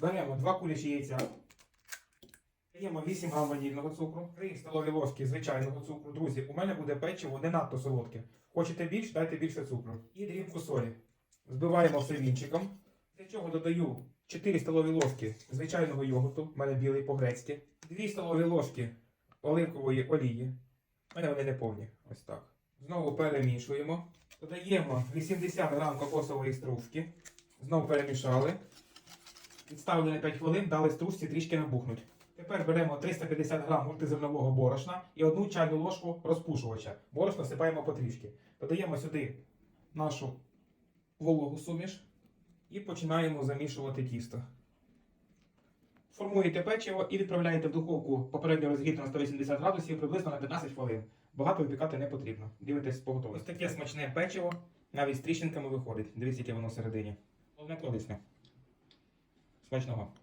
Беремо 2 кулячі яйця. Даємо 8 грам ванільного цукру, 3 столові ложки звичайного цукру. Друзі, у мене буде печиво не надто солодке. Хочете більше, дайте більше цукру. І дрібку солі. Збиваємо все вінчиком. Для чого додаю 4 столові ложки звичайного йогурту, у мене білий по-грецьки, 2 столові ложки оливкової олії. У мене вони не повні. Ось так. Знову перемішуємо. Додаємо 80 грам кокосової стружки. Знову перемішали. Відставили на 5 хвилин, дали стружці трішки набухнуть. Тепер беремо 350 грам мультизернового борошна і одну чайну ложку розпушувача. Борошно сипаємо потрішки. Додаємо сюди нашу вологу суміш і починаємо замішувати тісто. Формуєте печиво і відправляєте в духовку попередньо розігріту на 180 градусів приблизно на 15 хвилин. Багато випікати не потрібно. Дивитесь по готовності. Ось таке смачне печиво, навіть з тріщинками виходить. Дивіться, яке воно всередині. Головне корисне. Weź na hop.